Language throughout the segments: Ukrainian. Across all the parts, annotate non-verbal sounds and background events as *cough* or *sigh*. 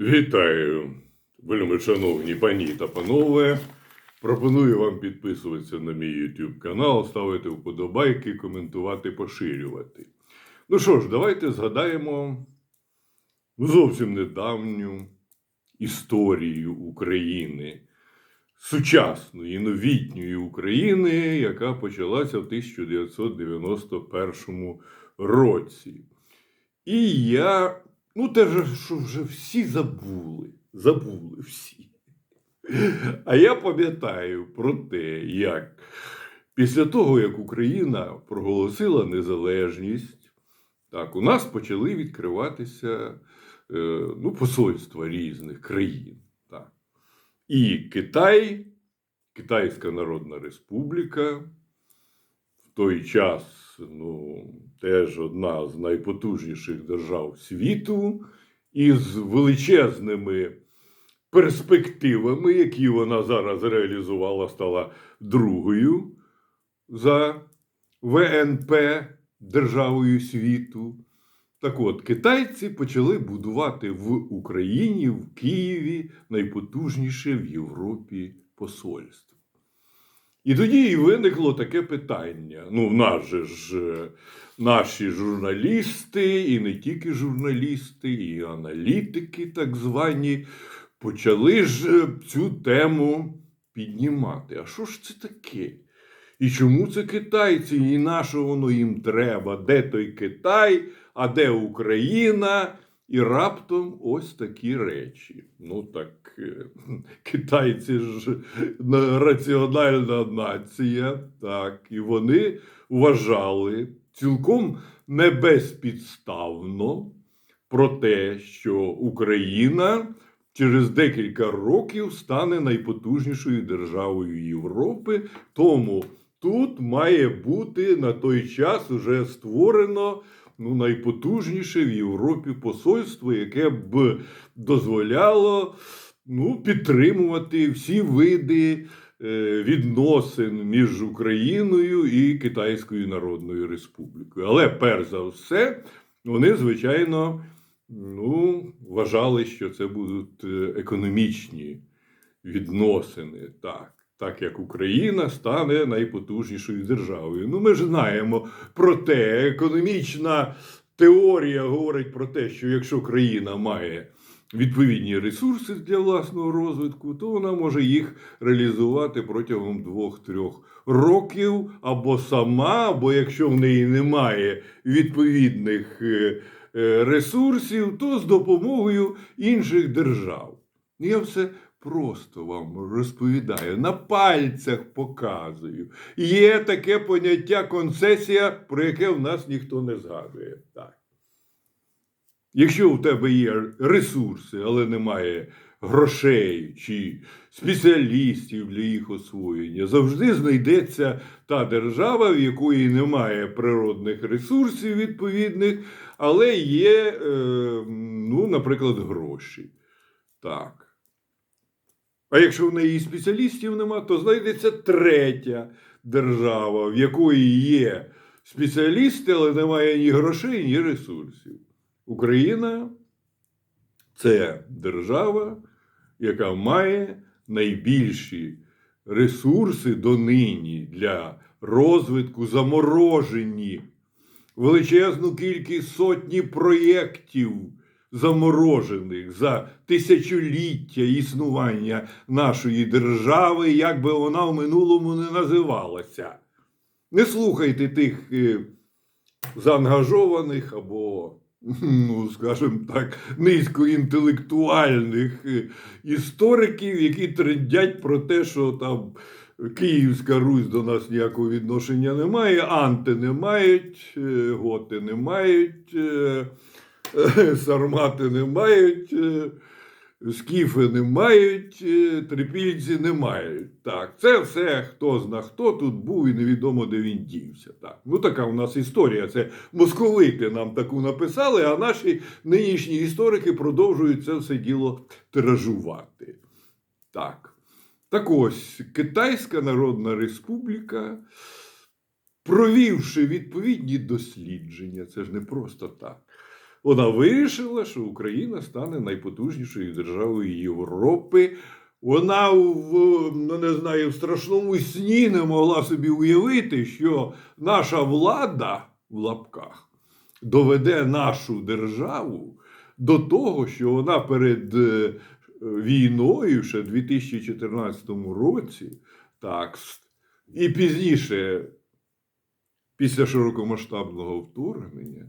Вітаю, вельми шановні пані та панове. Пропоную вам підписуватися на мій YouTube канал, ставити вподобайки, коментувати, поширювати. Ну що ж, давайте згадаємо зовсім недавню історію України, сучасної новітньої України, яка почалася в 1991 році. І я, ну те ж, що вже всі забули, забули всі. А я пам'ятаю про те, як після того, як Україна проголосила незалежність, так, у нас почали відкриватися е, ну, посольства різних країн. Так. І Китай, Китайська Народна Республіка, в той час ну, теж одна з найпотужніших держав світу, із величезними перспективами, які вона зараз реалізувала, стала другою за ВНП державою світу. Так от, китайці почали будувати в Україні, в Києві найпотужніше в Європі посольство. І тоді і виникло таке питання. Ну, в нас же ж е, наші журналісти, і не тільки журналісти, і аналітики, так звані, почали ж е, цю тему піднімати. А що ж це таке? І чому це китайці? І на що воно їм треба? Де той Китай, а де Україна? І раптом ось такі речі. Ну так, е, *laughs* китайці ж раціональна нація, так, і вони вважали цілком не безпідставно про те, що Україна через декілька років стане найпотужнішою державою Європи. Тому тут має бути на той час уже створено ну, найпотужніше в Європі посольство, яке б дозволяло ну, підтримувати всі види е, відносин між Україною і Китайською Народною Республікою. Але перш за все, вони, звичайно, ну, вважали, що це будуть е, економічні відносини. Так. Так як Україна стане найпотужнішою державою. Ну, ми ж знаємо про те, економічна теорія говорить про те, що якщо країна має відповідні ресурси для власного розвитку, то вона може їх реалізувати протягом двох-трьох років або сама, або якщо в неї немає відповідних е, е, ресурсів, то з допомогою інших держав. Я все просто вам розповідаю, на пальцях показую. Є таке поняття концесія, про яке в нас ніхто не згадує. Так. Якщо у тебе є ресурси, але немає грошей чи спеціалістів для їх освоєння, завжди знайдеться та держава, в якої немає природних ресурсів відповідних, але є, е, ну, наприклад, гроші. Так. А якщо в неї спеціалістів нема, то знайдеться третя держава, в якої є спеціалісти, але немає ні грошей, ні ресурсів. Україна це держава, яка має найбільші ресурси донині для розвитку, заморожені величезну кількість сотні проєктів заморожених за тисячоліття існування нашої держави, як би вона в минулому не називалася. Не слухайте тих е, заангажованих або, ну, скажімо так, низькоінтелектуальних е, істориків, які трендять про те, що там Київська Русь до нас ніякого відношення не має, анти не мають, е, готи не мають, *laughs* сармати не мають. е, Скіфи не мають, е, трипільці не мають. Так, це все хто зна хто тут був і невідомо, де він дівся. Так. Ну, така у нас історія. Це московити нам таку написали, а наші нинішні історики продовжують це все діло тиражувати. Так. Так ось, Китайська Народна Республіка, провівши відповідні дослідження, це ж не просто так вона вирішила, що Україна стане найпотужнішою державою Європи. Вона в ну, не знаю, в страшному сні не могла собі уявити, що наша влада в лапках доведе нашу державу до того, що вона перед е, війною, ще в 2014 році, так, і пізніше, після широкомасштабного вторгнення,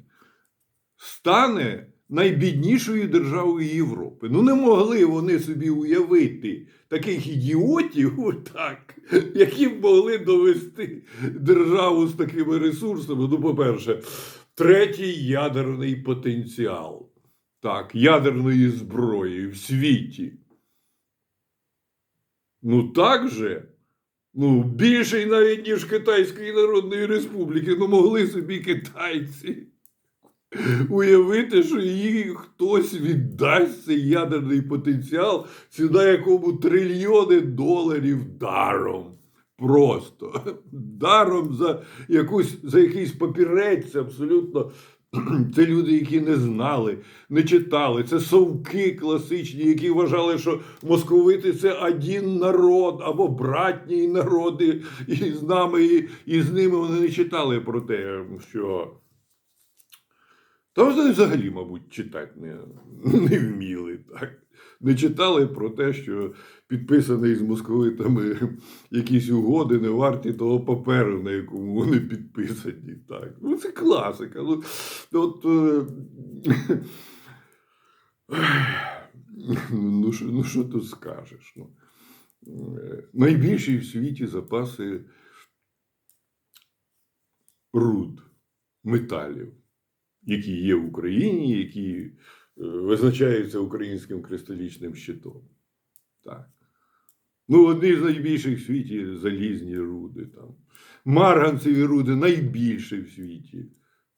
стане найбіднішою державою Європи. Ну, не могли вони собі уявити таких ідіотів, *laughs* так, які б могли довести державу з такими ресурсами. Ну, по-перше, третій ядерний потенціал так, ядерної зброї в світі. Ну так же. Ну, більший навіть, ніж Китайської Народної Республіки. Ну, могли собі китайці уявити, що їй хтось віддасть цей ядерний потенціал, ціна якому трильйони доларів даром. Просто даром за якусь за якийсь папірець абсолютно. *clears throat* Це люди, які не знали, не читали. Це совки класичні, які вважали, що московити це один народ або братній народи, і з нами, і, і з ними вони не читали про те, що. Та вони взагалі, мабуть, читати не, не вміли. Так? Не читали про те, що підписаний з московитами якісь угоди не варті того паперу, на якому вони підписані. Так. Ну, це класика. Ну, от, е, ну, що, ну, що тут скажеш? Ну, найбільші в світі запаси руд, металів, які є в Україні, які е, визначаються українським кристалічним щитом. Так. Ну, одні з найбільших в світі залізні руди. Там. Марганцеві руди найбільші в світі.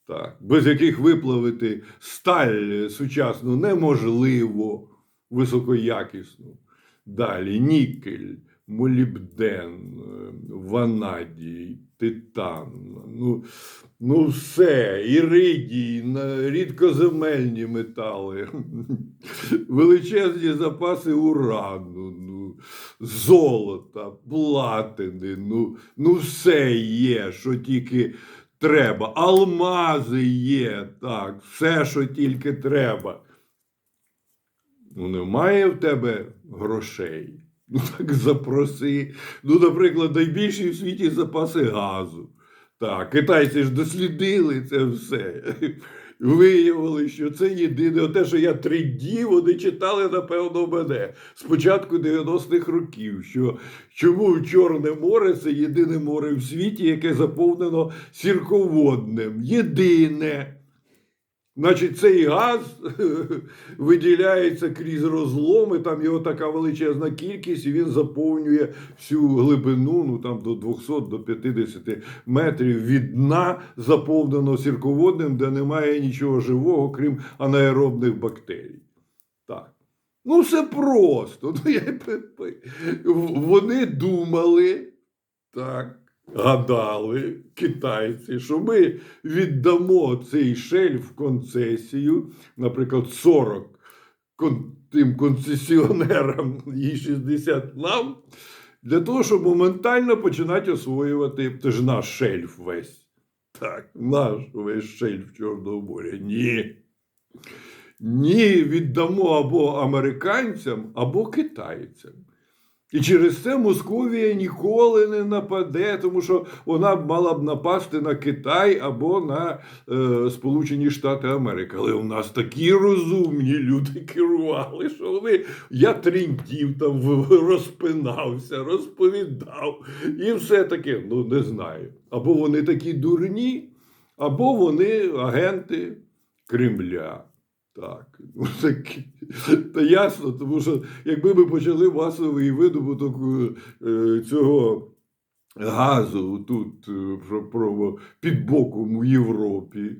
Так. Без яких виплавити сталь сучасну неможливо високоякісну. Далі нікель, молібден, е, ванадій, титан. Ну, ну все, іридій, рідкоземельні метали, *laughs* величезні запаси урану, ну, золота, платини, ну, ну все є, що тільки треба. Алмази є, так, все, що тільки треба. Ну, немає в тебе грошей. Ну так запроси. Ну, наприклад, найбільші в світі запаси газу. Так, китайці ж дослідили це все. Виявили, що це єдине, те, що я три дні вони читали, напевно, мене з початку 90-х років. Що чому Чорне море це єдине море в світі, яке заповнено сірководним. Єдине. Значить, цей газ *laughs* виділяється крізь розломи, там його така величезна кількість, і він заповнює всю глибину, ну там до 200 до 50 метрів від дна, заповнено сірководним, де немає нічого живого, крім анаеробних бактерій. Так. Ну, все просто. *laughs* Ну. Вони думали, так, гадали, китайці, що ми віддамо цей шельф в концесію, наприклад, 40 кон- тим концесіонерам і 60 нам, для того, щоб моментально починати освоювати. Це ж наш шельф весь. Так, наш весь шельф Чорного моря. Ні. Ні, віддамо або американцям, або китайцям. І через це Московія ніколи не нападе, тому що вона мала б напасти на Китай або на е, Сполучені Штати Америки. Але у нас такі розумні люди керували, що вони я тріндів там розпинався, розповідав і все таке. Ну не знаю. Або вони такі дурні, або вони агенти Кремля. Так, *laughs* ну такі. Та ясно, тому що якби ми почали масовий видобуток е, цього газу тут е, під боком у Європі,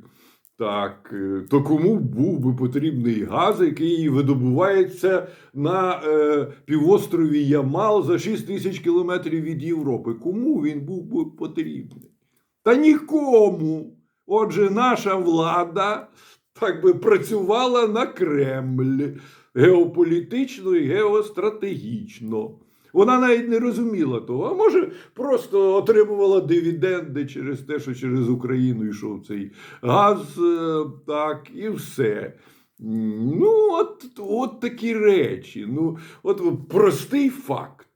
так, е, то кому був би потрібний газ, який видобувається на е, півострові Ямал за 6 тисяч кілометрів від Європи? Кому він був би потрібний? Та нікому. Отже, наша влада так би працювала на Кремль геополітично і геостратегічно. Вона навіть не розуміла того, а може, просто отримувала дивіденди через те, що через Україну йшов цей газ, е, так, і все. Ну, от, от такі речі. Ну, от, простий факт.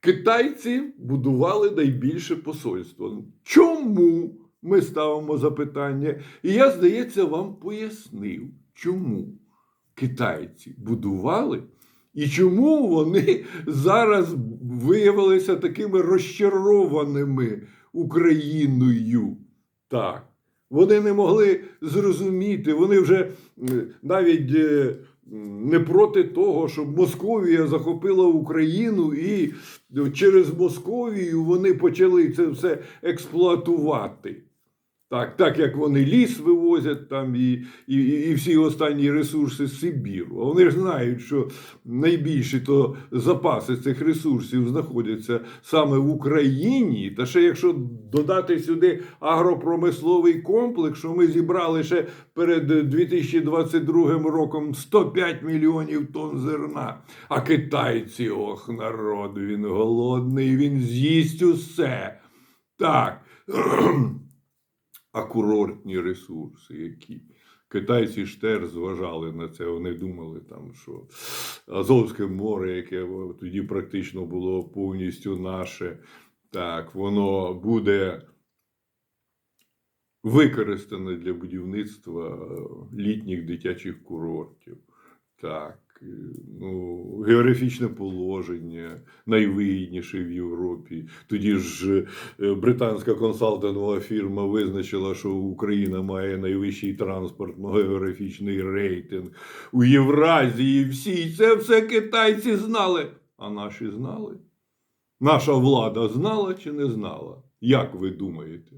Китайці будували найбільше посольство. Чому? Ми ставимо запитання. І я, здається, вам пояснив, чому китайці будували і чому вони зараз виявилися такими розчарованими Україною. Так. Вони не могли зрозуміти, вони вже навіть е, не проти того, щоб Московія захопила Україну, і через Московію вони почали це все експлуатувати. Так, так як вони ліс вивозять там і, і, і всі останні ресурси з Сибіру. Вони ж знають, що найбільші то запаси цих ресурсів знаходяться саме в Україні. Та ще якщо додати сюди агропромисловий комплекс, що ми зібрали ще перед 2022 роком 105 мільйонів тонн зерна. А китайці, ох, народ, він голодний, він з'їсть усе. Так. *clears throat* А курортні ресурси, які китайці ж теж зважали на це. Вони думали, там, що Азовське море, яке тоді практично було повністю наше, так, воно буде використане для будівництва літніх дитячих курортів. Так, ну, географічне положення найвигідніше в Європі. Тоді ж е, британська консалтингова фірма визначила, що Україна має найвищий транспортно-географічний рейтинг у Євразії. Всі це все китайці знали. А наші знали? Наша влада знала чи не знала? Як ви думаєте?